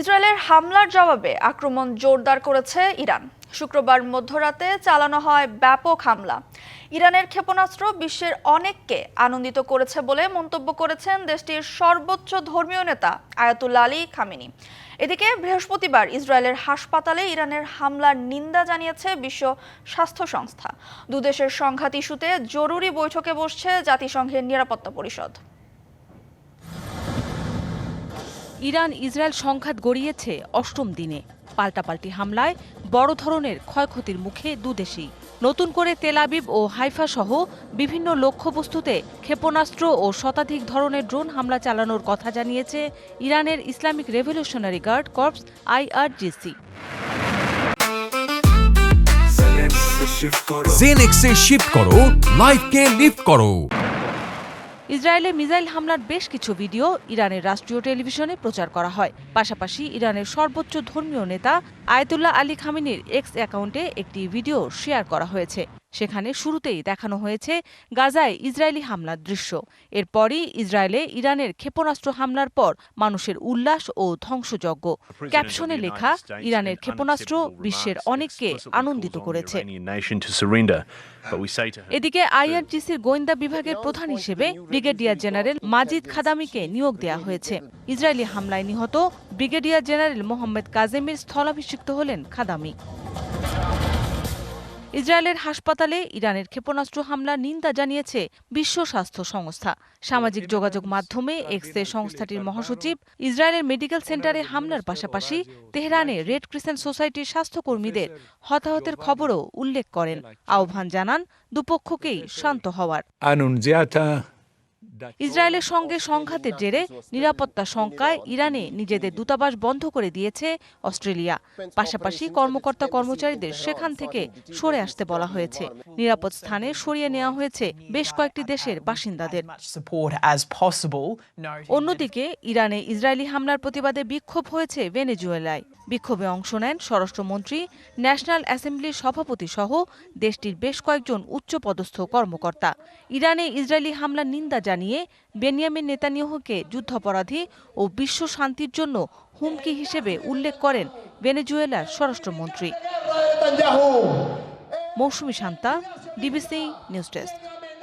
ইসরায়েলের হামলার জবাবে আক্রমণ জোরদার করেছে ইরান। শুক্রবার মধ্যরাতে চালানো হয় ব্যাপক হামলা। ইরানের ক্ষেপণাস্ত্র বিশ্বের অনেককে আনন্দিত করেছে বলে মন্তব্য করেছেন দেশটির সর্বোচ্চ ধর্মীয় নেতা আয়াতুল্লা আলী খামেনি। এদিকে বৃহস্পতিবার ইসরায়েলের হাসপাতালে ইরানের হামলার নিন্দা জানিয়েছে বিশ্ব স্বাস্থ্য সংস্থা। দুদেশের সংঘাত ইস্যুতে জরুরি বৈঠকে বসছে জাতিসংঘের নিরাপত্তা পরিষদ। ইরান ইসরায়েল সংঘাত গড়িয়েছে অষ্টম দিনে। পাল্টাপাল্টি হামলায় বড় ধরনের ক্ষয়ক্ষতির মুখে দুদেশেই। নতুন করে তেল আবিব ও হাইফা সহ বিভিন্ন লক্ষ্যবস্তুতে ক্ষেপণাস্ত্র ও শতাধিক ধরনের ড্রোন হামলা চালানোর কথা জানিয়েছে ইরানের Islamic Revolutionary Guard Corps IRGC. জেনেক্সে shift করো। লাইফকে লিফট করো। ইসরায়েলে মিসাইল হামলার বেশ কিছু ভিডিও ইরানের রাষ্ট্রীয় টেলিভিশনে প্রচার করা হয়। পাশাপাশি ইরানের সর্বোচ্চ ধর্মীয় নেতা আয়তুল্লাহ আলী খামিনির এক্স অ্যাকাউন্টে একটি ভিডিও শেয়ার করা হয়েছে। সেখানে শুরুতেই দেখানো হয়েছে গাজায় ইসরায়েলি হামলার দৃশ্য। এরপরই ইসরায়েলে ইরানের ক্ষেপণাস্ত্র হামলার পর মানুষের উল্লাস ও ধ্বংসযজ্ঞ। ক্যাপশনে লেখা ইরানের ক্ষেপণাস্ত্র বিশ্বের অনেককে আনন্দিত করেছে। এদিকে আইআরজিসির গোয়েন্দা বিভাগের প্রধান হিসেবে ব্রিগেডিয়ার জেনারেল মাজিদ খাদামিকে নিয়োগ দেওয়া হয়েছে। ইসরায়েলি হামলায় নিহত ব্রিগেডিয়ার জেনারেল মোহাম্মদ কাজেমির স্থলাভিষিক্ত হলেন খাদামি। ইসরায়েলের হাসপাতালে ইরানের ক্ষেপণাস্ত্র হামলার নিন্দা জানিয়েছে বিশ্ব স্বাস্থ্য সংস্থা। সামাজিক যোগাযোগ মাধ্যমে এক্সে সংস্থাটির মহাসচিব ইসরায়েলের মেডিকেল সেন্টারে হামলার পাশাপাশি তেহরানে রেড ক্রিসেন্ট সোসাইটির স্বাস্থ্যকর্মীদের হতাহতের খবরও উল্লেখ করেন। আহ্বান জানান দুপক্ষকেই শান্ত হওয়ার। ইসরায়েলের সঙ্গে সংঘাতের জেরে নিরাপত্তা শঙ্কায় ইরানে নিজেদের দূতাবাস বন্ধ করে দিয়েছে অস্ট্রেলিয়া। পাশাপাশি কর্মকর্তা কর্মচারীদের সেখান থেকে সরে আসতে বলা হয়েছে। নিরাপদ স্থানে সরিয়ে নেওয়া হয়েছে বেশ কয়েকটি দেশের বাসিন্দাদের। অন্যদিকে ইরানে ইসরায়েলি হামলার প্রতিবাদে বিক্ষোভ হয়েছে ভেনেজুয়েলায়। বিক্ষোভে অংশ নেন স্বরাষ্ট্রমন্ত্রী ন্যাশনাল অ্যাসেম্বলির সভাপতি সহ দেশটির বেশ কয়েকজন উচ্চপদস্থ কর্মকর্তা। ইরানে ইসরায়েলি হামলার নিন্দা জানিয়ে বেনিয়ামিন নেতানিয়াহুকে যুদ্ধাপরাধী ও বিশ্ব শান্তির জন্য হুমকি হিসেবে উল্লেখ করেন ভেনেজুয়েলার স্বরাষ্ট্রমন্ত্রী। Mousumi Shanta DBC news desk.